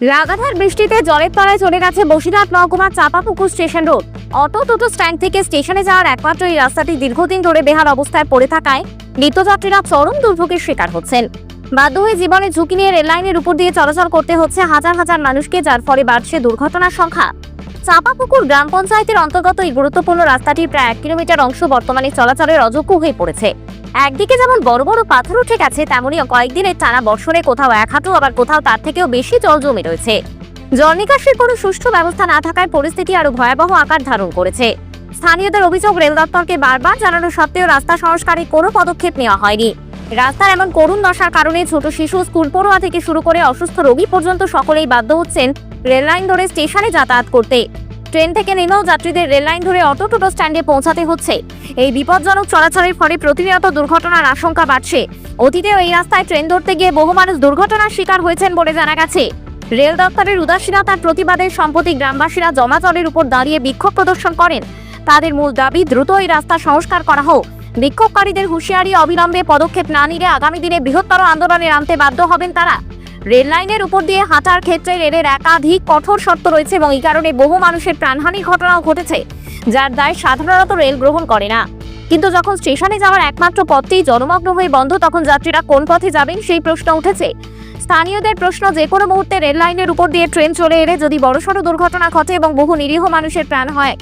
লাগাতার বৃষ্টিতে জলের তলায় চলে গেছে বসিরহাট মহকুমার চাপাপুকুর স্টেশন রোড। অটো টোটো স্ট্যান্ড থেকে স্টেশনে যাওয়ার একমাত্র এই রাস্তাটি দীর্ঘদিন ধরে বেহার অবস্থায় পড়ে থাকায় নিত্যযাত্রীরা চরম দুর্ভোগের শিকার হচ্ছেন। বাধ্য হয়ে জীবনের ঝুঁকি নিয়ে রেললাইনের উপর দিয়ে চলাচল করতে হচ্ছে হাজার হাজার মানুষকে, যার ফলে বাড়ছে দুর্ঘটনার সংখ্যা। চাপাপুকুর গ্রাম পঞ্চায়েতের অন্তর্গত এই গুরুত্বপূর্ণ রাস্তাটির প্রায় এক কিলোমিটার অংশ বর্তমানে চলাচলের অযোগ্য হয়ে পড়েছে। একদিকে যেমন বড় বড় পাথর উঠে গেছে তেমনই কয়েকদিনের টানা বর্ষণে কোথাও এক হাঁটু, আবার কোথাও তার থেকেও বেশি জল জমে রয়েছে। জল নিকাশের কোনো সুষ্ঠু ব্যবস্থা না থাকায় পরিস্থিতি আরও ভয়াবহ আকার ধারণ করেছে। স্থানীয়দের অভিযোগ, রেল দপ্তরকে বারবার জানানো সত্ত্বেও রাস্তা সংস্কারে কোনো পদক্ষেপ নেওয়া হয়নি। রাস্তার এমন করুণ দশার কারণে ছোট শিশু স্কুল পড়ুয়া থেকে শুরু করে অসুস্থ রোগী পর্যন্ত সকলেই বাধ্য হচ্ছেন রেললাইন ধরে স্টেশনে যাতায়াত করতে। ট্রেন থেকে নেমেও যাত্রীদের রেললাইন ধরে অটো টোটো স্ট্যান্ডে পৌঁছাতে হচ্ছে। এই বিপজ্জনক চলাচলের ফলে প্রতিনিয়ত দুর্ঘটনার আশঙ্কা বাড়ছে। অতীতেও এই রাস্তায় ট্রেন ধরতে গিয়ে বহু মানুষ দুর্ঘটনার শিকার হয়েছেন বলে জানা গেছে। রেল দপ্তরের উদাসীনতার প্রতিবাদে সম্প্রতি গ্রামবাসীরা জমাচলের উপর দাঁড়িয়ে বিক্ষোভ প্রদর্শন করেন। তাদের মূল দাবি, দ্রুত এই রাস্তা সংস্কার করা হোক। বিক্ষোভকারীদের হুঁশিয়ারি অবিলম্বে পদক্ষেপ না নিলে আগামী দিনে বৃহত্তর আন্দোলনে নামতে বাধ্য হবেন তারা। রেল লাইনের উপর দিয়ে হাঁটার ক্ষেত্রে রেলের একাধিক কঠোর শর্ত রয়েছে এবং এই কারণে বহু মানুষের প্রাণহানির ঘটনাও ঘটেছে, যার দায় সাধারণত রেল গ্রহণ করে না। কিন্তু যখন স্টেশনে যাওয়ার একমাত্র পথটি জনমগ্ন হয়ে বন্ধ, তখন যাত্রীরা কোন পথে যাবেন সেই প্রশ্ন উঠেছে। স্থানীয়দের প্রশ্ন যে কোনো মুহূর্তে রেল লাইনের উপর দিয়ে ট্রেন চলে এলে যদি বড়সড় দুর্ঘটনা ঘটে এবং বহু নিরীহ মানুষের প্রাণ হয়,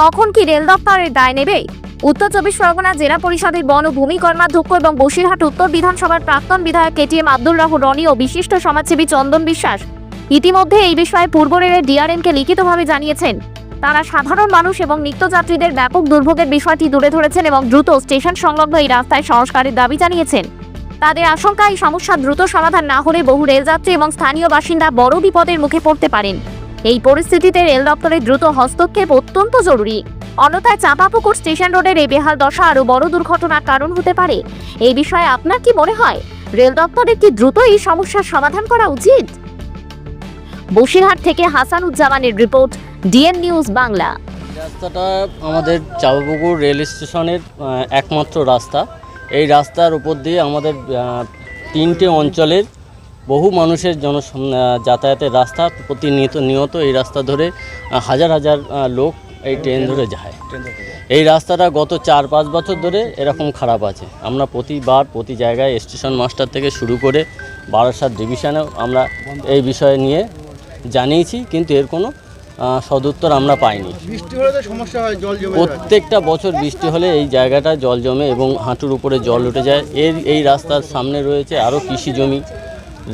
তখন কি রেল দপ্তরের দায় নেবে? উত্তর চব্বিশ পরগনা জেলা পরিষদের বন ও ভূমি কর্মাধ্যক্ষ এবং বসিরহাট উত্তর বিধানসভার প্রাক্তন বিধায়ক কেটিএম আব্দুল রাহু রনি ও বিশিষ্ট সমাজসেবী চন্দন বিশ্বাস ইতিমধ্যে এই বিষয়ে পূর্ব রেলের ডিআরএমকে লিখিতভাবে জানিয়েছেন। তারা সাধারণ মানুষ এবং নিত্যযাত্রীদের ব্যাপক দুর্ভোগের বিষয়টি তুলে ধরেছেন এবং দ্রুত স্টেশন সংলগ্ন এই রাস্তায় সংস্কারের দাবি জানিয়েছেন। তাদের আশঙ্কা, এই সমস্যা দ্রুত সমাধান না হলে বহু রেলযাত্রী এবং স্থানীয় বাসিন্দা বড় বিপদের মুখে পড়তে পারেন। এই পরিস্থিতিতে রেল দপ্তরের দ্রুত হস্তক্ষেপ অত্যন্ত জরুরি। অন্যথায় চাঁপাপুকুর স্টেশন রোডের এই বেহাল দশা আরও বড় দুর্ঘটনার কারণ হতে পারে। এই বিষয়ে আপনার কি মনে হয়? রেল দপ্তরের কি দ্রুত এই সমস্যার সমাধান করা উচিত? বসিরহাট থেকে হাসানুজ্জামানের রিপোর্ট, ডিএন নিউজ বাংলা। রাস্তাটা আমাদের চাপাপুকুর রেল স্টেশনের একমাত্র রাস্তা। এই রাস্তার উপর দিয়ে আমাদের তিনটে অঞ্চলের বহু মানুষের জন যাতায়াতের রাস্তা, প্রতিনিয়ত, নিয়ত এই রাস্তা ধরে হাজার হাজার লোক এই ট্রেন ধরে যায়। এই রাস্তাটা গত চার পাঁচ বছর ধরে এরকম খারাপ আছে। আমরা প্রতিবার প্রতি জায়গায় স্টেশন মাস্টার থেকে শুরু করে বারাসাত ডিভিশনেও আমরা এই বিষয়ে নিয়ে জানিয়েছি কিন্তু এর কোনো সদুত্তর আমরা পাইনি। বৃষ্টি হলে তো সমস্যা হয় জল জমে প্রত্যেকটা বছর বৃষ্টি হলে এই জায়গাটা জল জমে এবং হাঁটুর উপরে জল উঠে যায়। এর এই রাস্তার সামনে রয়েছে আরও কৃষি জমি।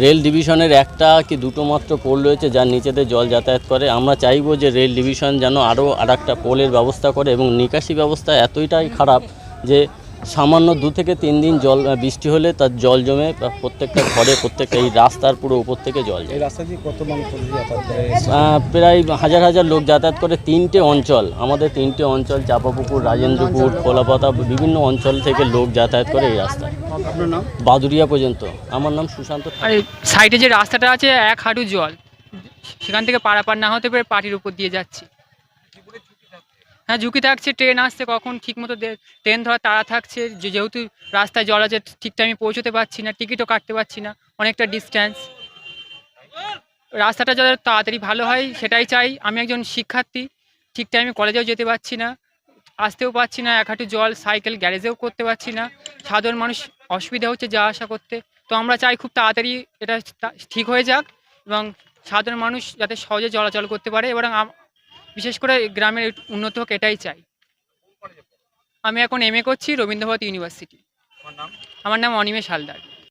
রেল ডিভিশনের একটা কি দুটো মাত্র পোল রয়েছে যার নিচেতে জল যাতায়াত করে। আমরা চাইব যে রেল ডিভিশন যেন আরও আর একটা পোলের ব্যবস্থা করে এবং নিকাশি ব্যবস্থা এতইটাই খারাপ যে সামান্য দু থেকে তিন দিন জল বৃষ্টি হলে তার জল জমে প্রত্যেকটা ঘরে প্রত্যেকটা এই রাস্তার পুরো উপর থেকে জল যায়। রাস্তা দিয়ে কত মানুষ প্রায় হাজার হাজার লোক যাতায়াত করে তিনটে অঞ্চল। আমাদের তিনটে অঞ্চল চাপাপুকুর রাজেন্দ্রপুর খোলাপাতা বিভিন্ন অঞ্চল থেকে লোক যাতায়াত করে এই রাস্তায়। আপনার নাম? বাদুরিয়া পর্যন্ত। আমার নাম সুশান্ত ঠাকুর। আর এই সাইডে যে রাস্তাটা আছে এক হাঁটু জল সেখান থেকে পারাপার না হতে পেরে পাটির উপর দিয়ে যাচ্ছি। হ্যাঁ ঝুঁকি থাকছে ট্রেন আসছে কখন, ঠিকমতো দে- ট্রেন ধরা তাড়া থাকছে যেহেতু রাস্তায় জল আছে, ঠিক টাইমে পৌঁছতে পারছি না টিকিটও কাটতে পারছি না, অনেকটা ডিস্ট্যান্স রাস্তাটা যাতে তাড়াতাড়ি ভালো হয়, সেটাই চাই। আমি একজন শিক্ষার্থী, ঠিক টাইমে কলেজেও যেতে পারছি না, আসতেও পারছি না, এক হাঁটু জল সাইকেল গ্যারেজেও করতে পারছি না। সাধারণ মানুষ অসুবিধা হচ্ছে যাওয়া আসা করতে। তো আমরা চাই খুব তাড়াতাড়ি এটা ঠিক হয়ে যাক এবং সাধারণ মানুষ যাতে সহজে চলাচল করতে পারে এবং বিশেষ করে গ্রামের উন্নত হোক এটাই চাই। আমি এখন এম এ করছি রবীন্দ্রভারতী ইউনিভার্সিটি আমার নাম অনিমেষ হালদার।